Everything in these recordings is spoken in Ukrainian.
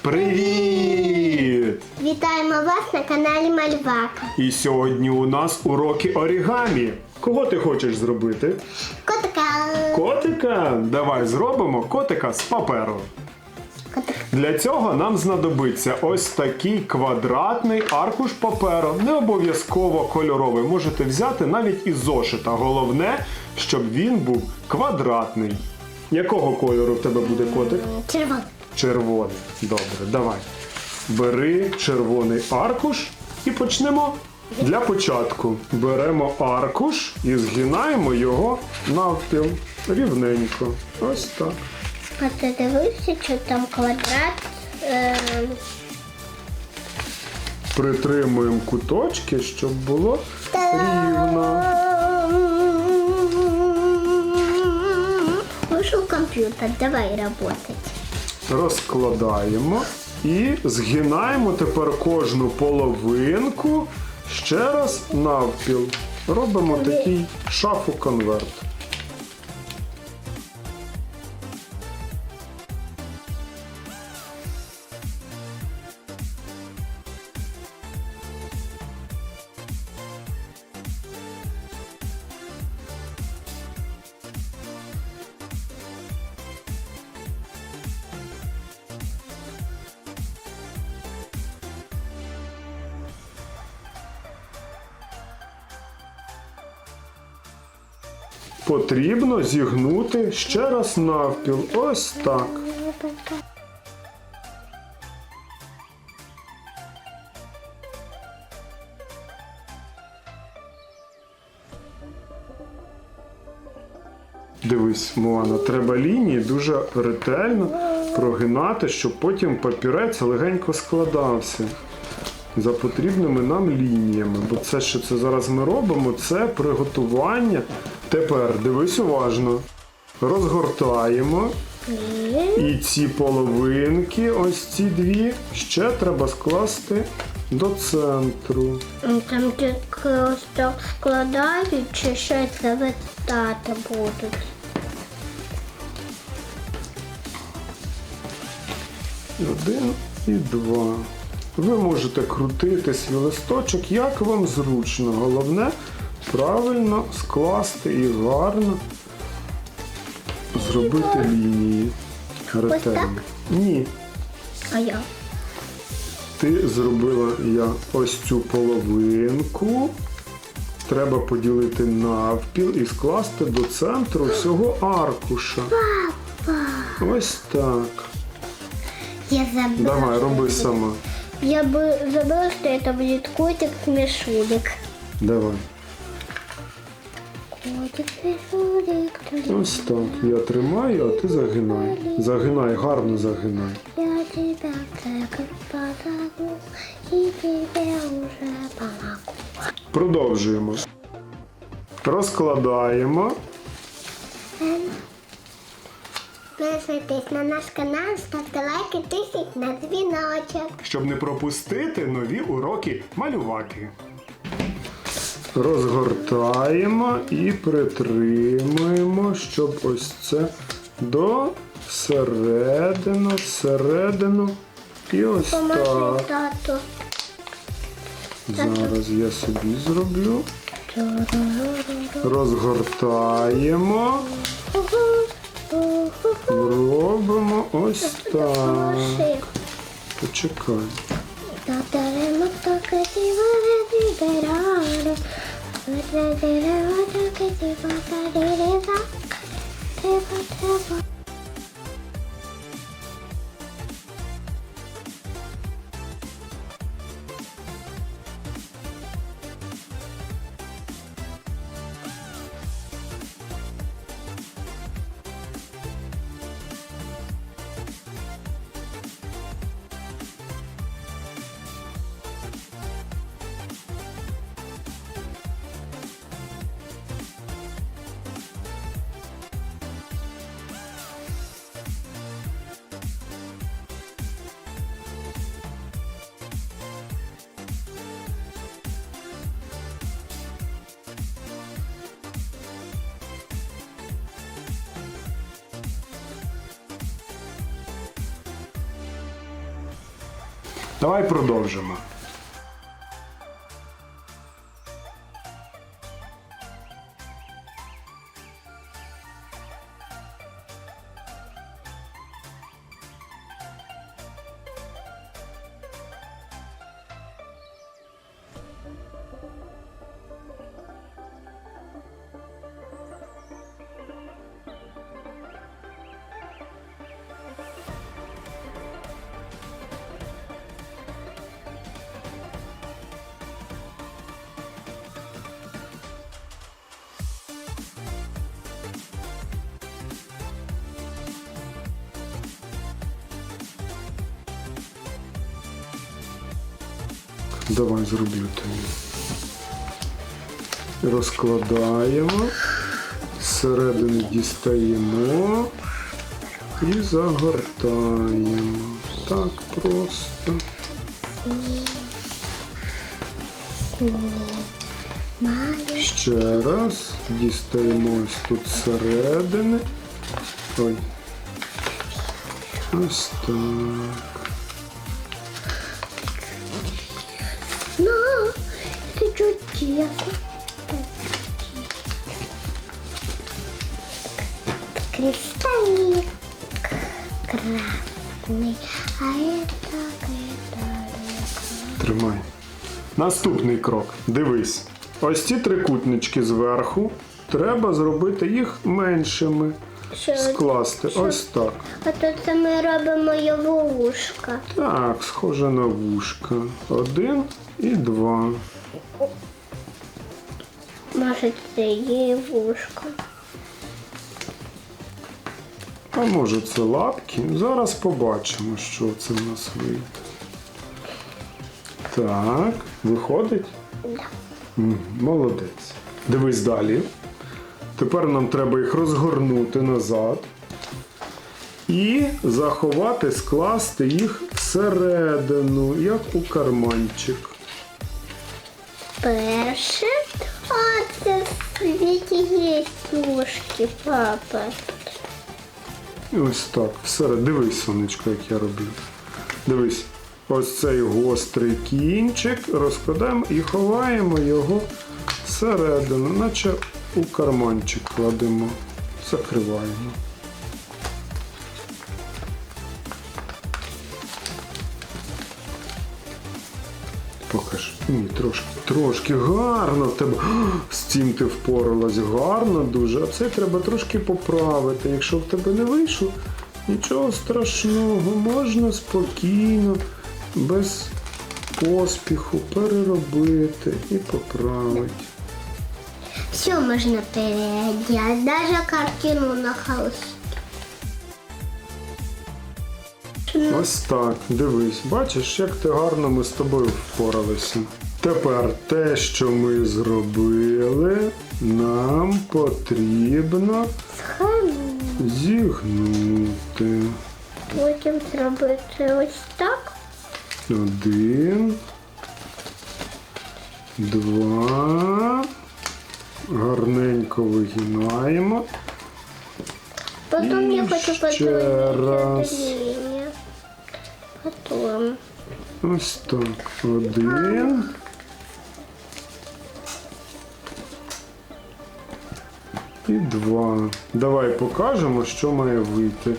Привіт! Вітаємо вас на каналі Мальвака. І сьогодні у нас уроки орігамі. Кого ти хочеш зробити? Котика. Котика? Давай зробимо котика з паперу. Котик. Для цього нам знадобиться ось такий квадратний аркуш паперу. Не обов'язково кольоровий. Можете взяти навіть із зошита. Головне, щоб він був квадратний. Якого кольору в тебе буде котик? Червоний. Червоний. Добре, давай. Бери червоний аркуш і почнемо. Для початку беремо аркуш і згинаємо його навпіл рівненько. Ось так. А ти дивився, що там квадрат. Е, Притримуємо куточки, щоб було рівно. Вышел компьютер, давай работать. Розкладаємо і згинаємо тепер кожну половинку ще раз навпіл. Робимо такий шафу-конверт. Потрібно зігнути ще раз навпіл. Ось так. Дивись, Моана, треба лінії дуже ретельно прогинати, щоб потім папірець легенько складався за потрібними нам лініями. Бо це, що це зараз ми робимо, це приготування. Тепер дивись уважно. Розгортаємо. І ці половинки, ось ці дві, ще треба скласти до центру. Там тільки ось так складають, чи це вистати будуть. Один і два. Ви можете крутити свій листочок, як вам зручно. Головне правильно скласти і гарно зробити лінії. Ретельно. так? Ні. А я? Ти зробила я ось цю половинку. Треба поділити навпіл і скласти до центру всього аркуша. Ось так. Я забыла. Давай, что роби это сама. будет. Я бы забыла, что это будет котик смешулик. Давай. Ось так. Я тримаю, а ти загинай. Загинай, гарно загинай. Я тебя так позову, и тебе уже помогу. Продовжуємо. Розкладаємо. Підписуйтесь на наш канал, ставте лайки, тисніть на дзвіночок. щоб не пропустити нові уроки малювати. Розгортаємо і притримуємо, щоб ось це до середину, всередину. І ось так. тату. Зараз я собі зроблю. Розгортаємо, робимо ось так. Почекай. മുത്തക്കരെ മുത്തൊക്കെ ശിവരാട് മുത്തക്കരെ മുത്തൊക്കെ ശിവ Давай продовжимо. Давай зроблю тобі. Розкладаємо, зсередини дістаємо і загортаємо. Так просто. Ще раз дістаємо ось тут зсередини. Ой. Ось так. Чудесно. Кристаллик красный, а это кристаллик. Тримай. Наступний крок. Дивись. Ось ці трикутнички зверху. Треба зробити їх меншими. Що? Скласти. Ось так. А то це ми робимо його вушка. Так, схоже на вушка. Один і два. Може, це її вушко. А може це лапки? Зараз побачимо, що це в нас вийде. Так, виходить? Да. Молодець. Дивись далі. Тепер нам треба їх розгорнути назад і заховати, скласти їх всередину, як у карманчик. Перше. А есть вушки, папа. І ось так. Все, Дивись, сонечко, як я роблю. Дивись, ось цей гострий кінчик розкладаємо і ховаємо його всередину, наче у карманчик кладемо, закриваємо. Ні, трошки, трошки гарно в тебе. З цим ти впоралась гарно дуже. А це треба трошки поправити. Якщо в тебе не вийшло, нічого страшного, можна спокійно, без поспіху переробити і поправити. Все можна переделать, даже картину на холсте. Ось так, дивись, бачиш, як ти гарно ми з тобою впоралися. Тепер те, що ми зробили, нам потрібно зігнути. Потім зробити ось так. Один. Два. Гарненько вигинаємо. Потім я хочу ще подивитися раз. Потім. Ось так. Один. І два. Давай покажемо, що має вийти.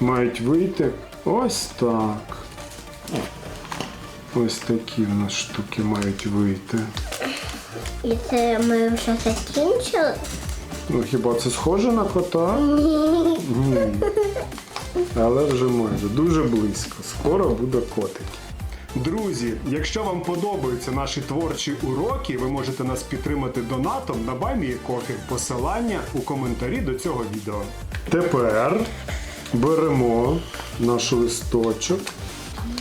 Мають вийти ось так. Ось такі в нас штуки мають вийти. І це ми вже закінчили. Ну хіба це схоже на кота? Ні. Ні. Але вже майже дуже близько. Скоро буде котик. Друзі, якщо вам подобаються наші творчі уроки, ви можете нас підтримати донатом на Кофі. Посилання у коментарі до цього відео. Тепер беремо наш листочок.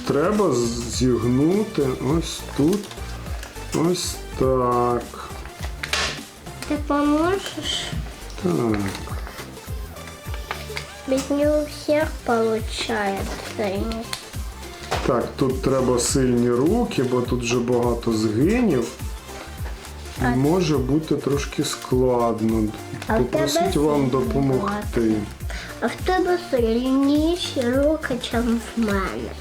Треба зігнути ось тут. Ось так. Ти поможеш? Так. Ведь не у всех получается. Так, тут треба сильні руки, бо тут вже багато згинів. І може бути трошки складно. А в Попросить вам сильні допомогти. А в тебе сильніші руки, ніж в мене.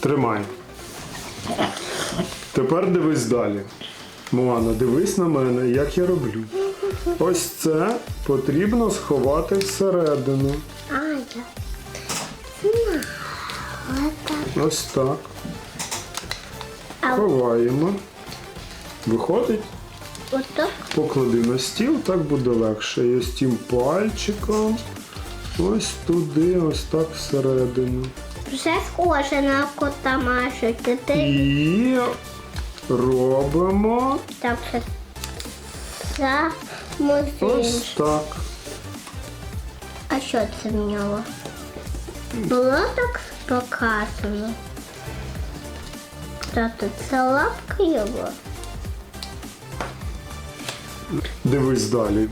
Тримай. Тепер дивись далі. Моана, дивись на мене, як я роблю. Ось це потрібно сховати всередину. Ось так. Ховаємо. Виходить, отак. поклади на стіл, так буде легше. І ось тим пальчиком. Ось туди, ось так всередину. Вже схоже на кота Машу. Ти ти І робимо так все. Ось так. А що це в нього? Було так показано. Тато, це лапка його. Дивись далі.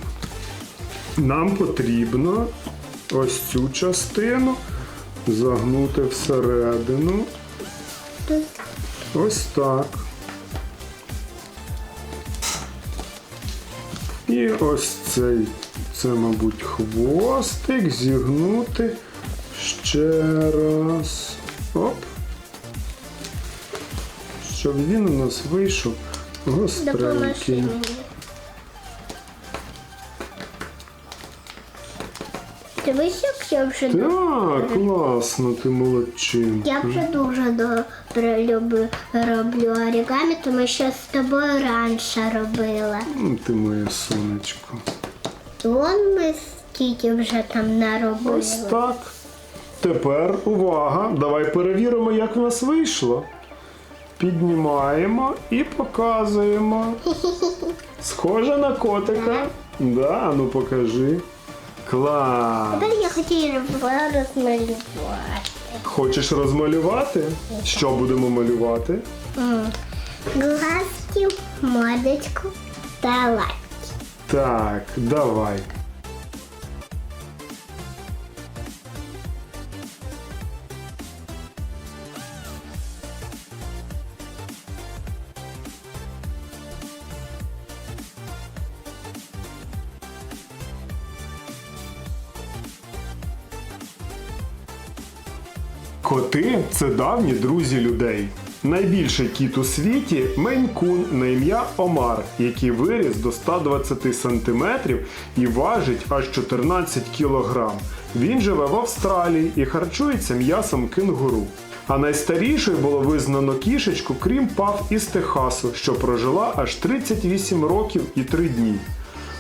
Нам потрібно ось цю частину загнути всередину. Ось так. І ось цей, це, мабуть, хвостик зігнути ще раз. Оп. Щоб він у нас вийшов гостренький. Дивись, як я вже. Так, класно, ти молодчинка. Я вже дуже добре люблю роблю оригамі, тому що з тобою раніше робила. М, Ти моє сонечко. І Вон ми скільки вже там наробили. Ось так. Тепер увага. Давай перевіримо, як в нас вийшло. Піднімаємо і показуємо. Схоже на котика. Да, ну покажи. Клас. Тепер я хотіла розмалювати. Хочеш розмалювати? Що будемо малювати? М. Глазки, мордочку та лапки. Так, давай. Коти це давні друзі людей. Найбільший кіт у світі Мейн-кун на ім'я Омар, який виріс до 120 см і важить аж 14 кг. Він живе в Австралії і харчується м'ясом кенгуру. А найстарішою було визнано кішечку, крім пав із Техасу, що прожила аж 38 років і 3 дні.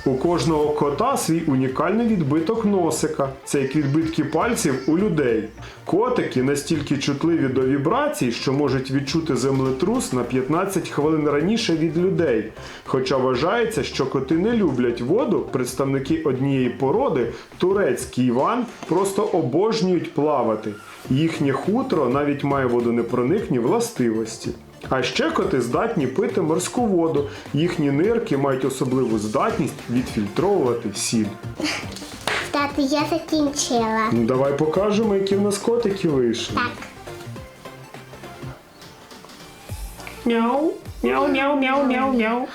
У кожного кота свій унікальний відбиток носика, це як відбитки пальців у людей. Котики настільки чутливі до вібрацій, що можуть відчути землетрус на 15 хвилин раніше від людей. Хоча вважається, що коти не люблять воду, представники однієї породи, турецький Іван, просто обожнюють плавати. Їхнє хутро навіть має водонепроникні властивості. А ще коти здатні пити морську воду. Їхні нирки мають особливу здатність відфільтровувати сіль. Тати, я закінчила. Ну, давай покажемо, які в нас котики вийшли. Так. Мяу, мяу, мяу, мяу, мяу, мяу.